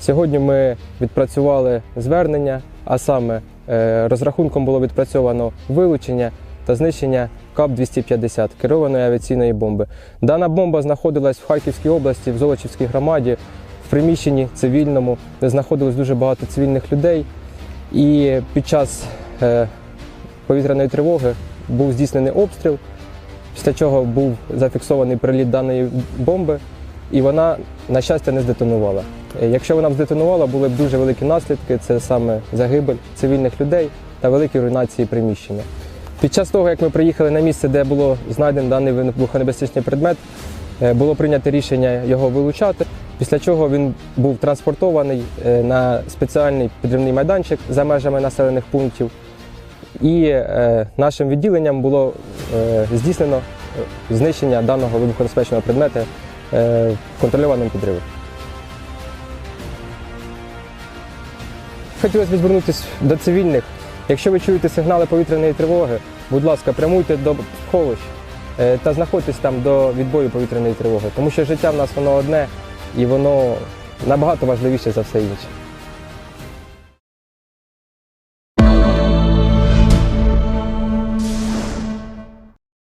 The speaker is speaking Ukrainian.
Сьогодні ми відпрацювали звернення, а саме е, розрахунком було відпрацьовано вилучення та знищення КАП-250 керованої авіаційної бомби. Дана бомба знаходилась в Харківській області, в Золочівській громаді, в приміщенні цивільному, де знаходилось дуже багато цивільних людей. І під час е, повітряної тривоги був здійснений обстріл, після чого був зафіксований приліт даної бомби, і вона, на щастя, не здетонувала. Е, Якщо вона б здетонувала, були б дуже великі наслідки, це саме загибель цивільних людей та великі руйнації приміщення. Під час того, як ми приїхали на місце, де було знайдено даний вибухонебезпечний предмет, е, було прийнято рішення його вилучати, після чого він був транспортований е, на спеціальний підривний майданчик за межами населених пунктів. І нашим відділенням було здійснено знищення даного вибухонебезпечного предмета контрольованим підривом. Хотілося б звернутися до цивільних. Якщо ви чуєте сигнали повітряної тривоги, будь ласка, прямуйте до сховищ е, та знаходьтесь там до відбою повітряної тривоги, тому що життя в нас воно одне і воно набагато важливіше за все інше.